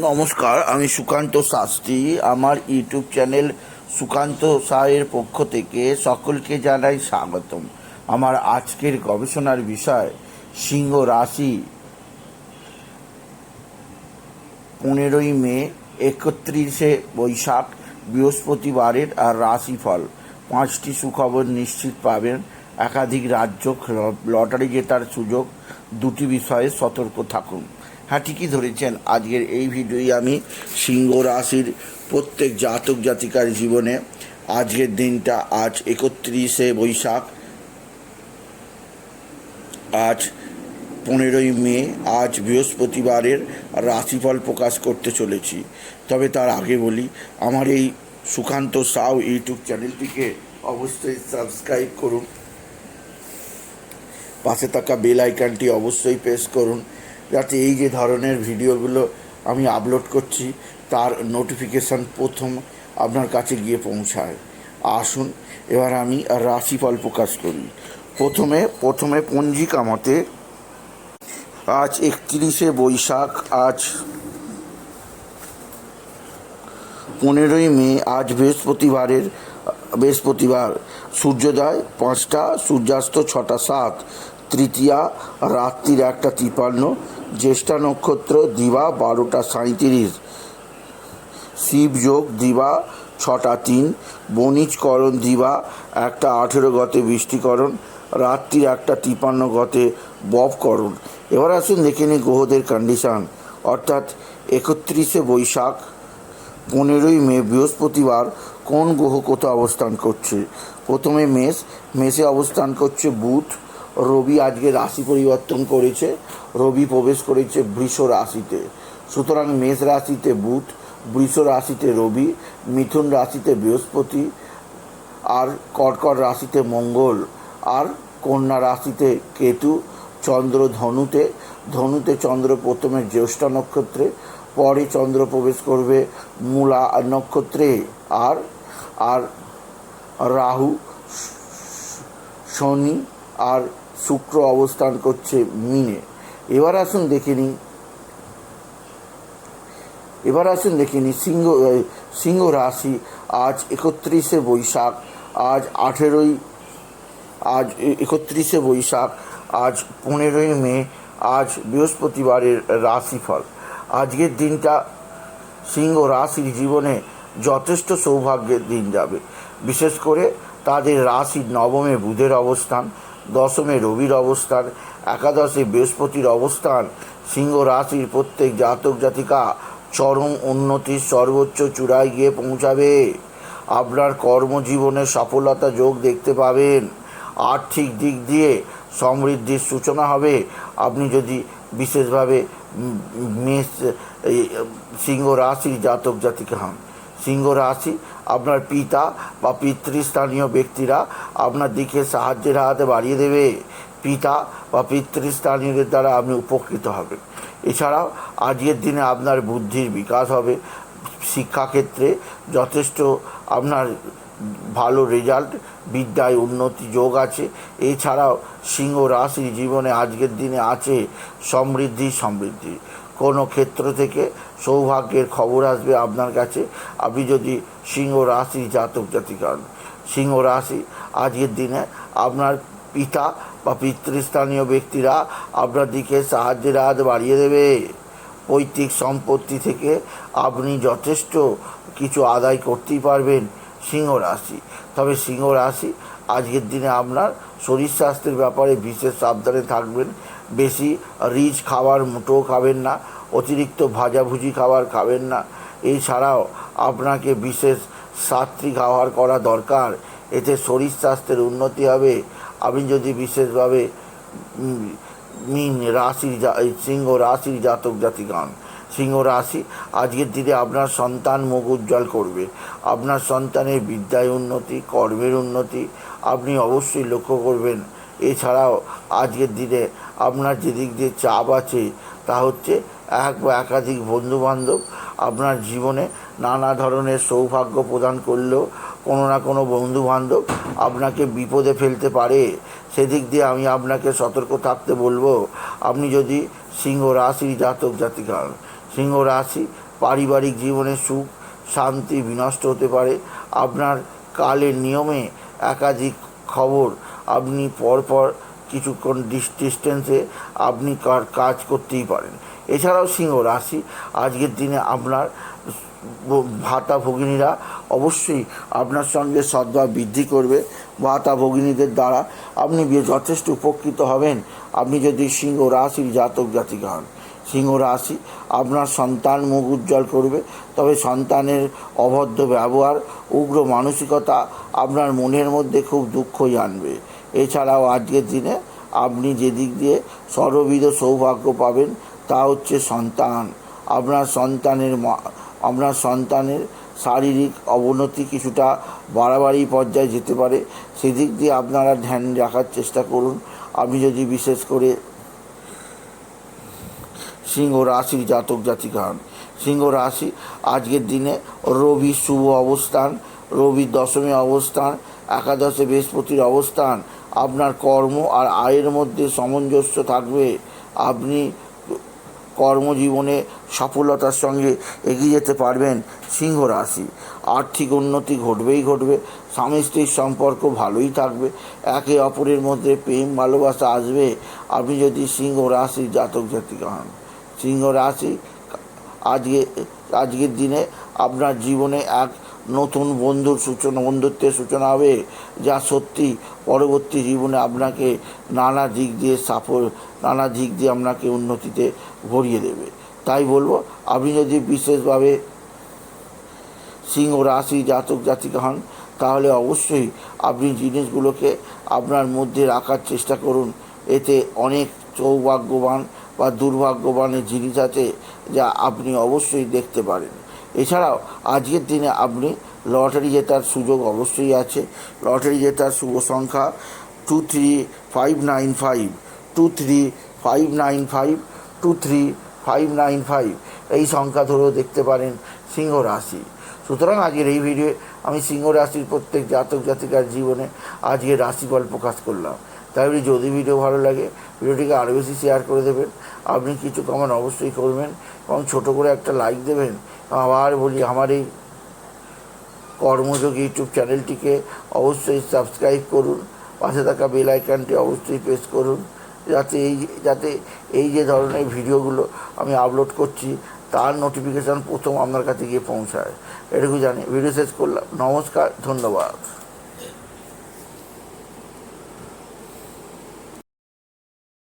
নমস্কার, আমি সুকান্ত শাস্ত্রী। আমার ইউটিউব চ্যানেল সুকান্ত সাহের পক্ষ থেকে সকলকে জানাই স্বাগতম। আমার আজকের গবেষণার বিষয়, সিংহ রাশি। পনেরোই মে, একত্রিশে বৈশাখ, বৃহস্পতিবারের আর রাশিফল। পাঁচটি সুখবর নিশ্চিত পাবেন। একাধিক রাজ্য লটারি জেতার সুযোগ। দুটি বিষয়ে সতর্ক থাকুন। হ্যাঁ ঠিকই ধরেছেন। আজকের এই ভিডিওই আমি সিংহ রাশির প্রত্যেক জাতক জাতিকার জীবনে আজকের দিনটা, আজ একত্রিশে বৈশাখ, আজ পনেরোই মে, আজ বৃহস্পতিবারের রাশিফল প্রকাশ করতে চলেছি। তবে তার আগে বলি, আমার এই সুকান্ত সাউ ইউটিউব চ্যানেলটিকে অবশ্যই সাবস্ক্রাইব করুন। পাশে থাকা বেল আইকনটি অবশ্যই প্রেস করুন। যাতে এই যে ধরনের ভিডিওগুলো আমি আপলোড করছি, তার নোটিফিকেশান প্রথম আপনার কাছে গিয়ে পৌঁছায়। আসুন, এবার আমি রাশিফল প্রকাশ করি। প্রথমে প্রথমে পঞ্জিকা মতে, আজ একত্রিশে বৈশাখ, আজ পনেরোই মে, আজ বৃহস্পতিবারের, বৃহস্পতিবার, সূর্যোদয় পাঁচটা, সূর্যাস্ত ছটা, সাত, তৃতীয়া, রাত্রির একটা তিপান্ন জ্যেষ্ঠা নক্ষত্র দিবা বারোটা সাঁত্রিশ শিবযোগ দিবা ছটা তিন। বণিজকরণ দিবা একটা আঠেরো গতে বৃষ্টিকরণ। রাত্রির একটা তিপান্ন গতে ববকরণ এবার আসুন দেখে নিই গ্রহদের কন্ডিশান অর্থাৎ একত্রিশে বৈশাখ, পনেরোই মে, বৃহস্পতিবার কোন গ্রহ কোথাও অবস্থান করছে? প্রথমে মেষ, মেষে অবস্থান করছে বুধ। রবি আজকে রাশি পরিবর্তন করেছে, রবি প্রবেশ করেছে বৃষ রাশিতে। সুতরাং মেষ রাশিতে বুধ, বৃষ রাশিতে রবি, মিথুন রাশিতে বৃহস্পতি, আর কর্কট রাশিতে মঙ্গল, আর কন্যা রাশিতে কেতু, চন্দ্র ধনুতে ধনুতে চন্দ্র প্রথমে জ্যৈষ্ঠ নক্ষত্রে, পরে চন্দ্র প্রবেশ করবে মূলা নক্ষত্রে, আর আর রাহু, শনি, আর শুক্র অবস্থান করছে মিনে। এবার আসুন দেখে নিই। এবার আসুন দেখে নিই সিংহ সিংহ রাশি। আজ একত্রিশে বৈশাখ, আজ আঠেরোই, আজ একত্রিশে বৈশাখ, আজ পনেরোই মে, আজ বৃহস্পতিবারের রাশিফল। আজকের দিনটা সিংহ রাশির জীবনে যথেষ্ট সৌভাগ্যের দিন যাবে। বিশেষ করে তাদের রাশির নবমে বুধের অবস্থান দশমে রবির অবস্থান, একাদশে বৃহস্পতির অবস্থান, সিংহ রাশির প্রত্যেক জাতক জাতিকা চরম উন্নতির সর্বোচ্চ চূড়ায় গিয়ে পৌঁছাবে। আপনার কর্মজীবনে সফলতা যোগ দেখতে পাবেন। আর্থিক দিক দিয়ে সমৃদ্ধির সূচনা হবে। আপনি যদি বিশেষভাবে মেষ সিংহ রাশির জাতক জাতিকা হন সিংহ রাশি, আপনার পিতা বা পিতৃস্থানীয় ব্যক্তিরা আপনার দিকে সাহায্যের হাতে বাড়িয়ে দেবে। পিতা বা পিতৃস্থানীয়দের দ্বারা আপনি উপকৃত হবেন। এছাড়াও আজকের দিনে আপনার বুদ্ধির বিকাশ হবে। শিক্ষাক্ষেত্রে যথেষ্ট আপনার ভালো রেজাল্ট বিদ্যায় উন্নতি, যোগ আছে। এছাড়াও সিংহ রাশি জীবনে আজকের দিনে আছে সমৃদ্ধি সমৃদ্ধি। কোনো ক্ষেত্র থেকে সৌভাগ্যের খবর আসবে আপনার কাছে। আপনি যদি সিংহ রাশি জাতক জাতিক হন সিংহ রাশি আজকের দিনে আপনার পিতা বা পিতৃস্থানীয় ব্যক্তিরা আপনার দিকে সাহায্যের হাত বাড়িয়ে দেবে। পৈতৃক সম্পত্তি থেকে আপনি যথেষ্ট কিছু আদায় করতেই পারবেন। সিংহ রাশি। তবে সিংহ রাশি, আজকের দিনে আপনার শরীর স্বাস্থ্যের ব্যাপারে বিশেষ সাবধানে থাকবেন। বেশি রিচ খাবার মোটেও খাবেন না, অতিরিক্ত ভাজাভুজি খাবার খাবেন না। এছাড়াও আপনাকে বিশেষ সাত্বিক আহার করা দরকার। এতে শরীর স্বাস্থ্যের উন্নতি হবে। আপনি যদি বিশেষভাবে মিন রাশির সিংহ রাশির জাতক জাতিগণ সিংহ রাশি আজকের দিনে আপনার সন্তান মুখ উজ্জ্বল করবে। আপনার সন্তানের বিদ্যায় উন্নতি, কর্মের উন্নতি আপনি অবশ্যই লক্ষ্য করবেন। এছাড়াও আজকের দিনে আপনার যেদিক দিয়ে চাপ আছে, তা হচ্ছে এক বা একাধিক বন্ধুবান্ধব আপনার জীবনে নানা ধরনের সৌভাগ্য প্রদান করলেও কোনো না কোনো বন্ধুবান্ধব আপনাকে বিপদে ফেলতে পারে। সেদিক দিয়ে আমি আপনাকে সতর্ক থাকতে বলব, আপনি যদি সিংহ রাশির জাতক জাতিকা হন সিংহ রাশি, পারিবারিক জীবনে সুখ, শান্তি বিনষ্ট হতে পারে। আপনার কালের নিয়মে একাধিক খবর, আপনি পরপর কিছুক্ষণ ডিস্টেন্সে আপনি কার, কাজ করতেই পারেন। এছাড়াও সিংহ রাশি, আজকের দিনে আপনার ভাতা ভগিনীরা অবশ্যই আপনার সঙ্গে সদ্ভাব বৃদ্ধি করবে। ভাতা ভগিনীদের দ্বারা আপনি যথেষ্ট উপকৃত হবেন। আপনি যদি সিংহ রাশির জাতক জাতিকা হন। সিংহ রাশি, আপনার সন্তান মুখ উজ্জ্বল করবে, তবে সন্তানের অভদ্র ব্যবহার, উগ্র মানসিকতা আপনার মনের মধ্যে খুব দুঃখই আনবে এছাড়াও আজকের দিনে আপনি যেদিক দিয়ে সর্ববিধ সৌভাগ্য পাবেন তা হচ্ছে সন্তান। আপনার সন্তানের আপনার সন্তানের শারীরিক অবনতি কিছুটা বাড়াবাড়ি পর্যায়ে যেতে পারে। সেদিক দিয়ে আপনারা ধ্যান রাখার চেষ্টা করুন। আপনি যদি বিশেষ করে সিংহ রাশির জাতক জাতিকা হন সিংহ রাশি, আজকের দিনে রবি শুভ অবস্থান রবির দশমী অবস্থান, একাদশে বৃহস্পতির অবস্থান। আপনার কর্ম আর আয়ের মধ্যে সামঞ্জস্য থাকবে। আপনি কর্মজীবনে সফলতার সঙ্গে এগিয়ে যেতে পারবেন সিংহ রাশি। আর্থিক উন্নতি ঘটবেই ঘটবে, স্বামী স্ত্রীর সম্পর্ক ভালোই থাকবে, একে অপরের মধ্যে প্রেম ভালোবাসা আসবে। আপনি যদি সিংহ রাশির জাতক জাতিকা হন সিংহ রাশি। আজকে, আজকের দিনে আপনার জীবনে এক নতুন বন্ধুর সূচনা, বন্ধুত্বের সূচনা হবে, যা সত্যি পরবর্তী জীবনে আপনাকে নানা দিক দিয়ে সাফল নানা দিক দিয়ে আপনাকে উন্নতিতে ভরিয়ে দেবে। তাই বলব, আপনি যদি বিশেষভাবে সিংহ রাশি জাতক জাতিকা হন, তাহলে অবশ্যই আপনি জিনিসগুলোকে আপনার মধ্যে রাখার চেষ্টা করুন। এতে অনেক সৌভাগ্যবান বা দুর্ভাগ্যবানের জিনিস আছে যা আপনি অবশ্যই দেখতে পারেন। এছাড়াও, আজকের দিনে আপনি লটারি জেতার সুযোগ অবশ্যই আছে। লটারি জেতার শুভ সংখ্যা two three five nine five two three five nine five two three five nine five এই সংখ্যা ধরেও দেখতে পারেন সিংহ রাশি। সুতরাং আজকের এই ভিডিও আমি সিংহ রাশির প্রত্যেক জাতক জাতিকার জীবনে আজকে রাশিফল প্রকাশ করলাম। তাই বলি যদি ভিডিও ভালো লাগে ভিডিওটিকে আরও বেশি শেয়ার করে দেবেন। আপনি কিছু কমেন্ট অবশ্যই করবেন এবং ছোটো করে একটা লাইক দেবেন। আবার বলি, আমার এই কর্মযোগ ইউটিউব চ্যানেলটিকে অবশ্যই সাবস্ক্রাইব করুন। পাশে থাকা বেল আইকনটি অবশ্যই প্রেস করুন। যাতে এই যাতে এই যে ধরনের ভিডিওগুলো আমি আপলোড করছি, তার নোটিফিকেশান প্রথম আপনার কাছে গিয়ে পৌঁছায়। এটুকু জানি ভিডিও শেষ করলাম। নমস্কার, ধন্যবাদ।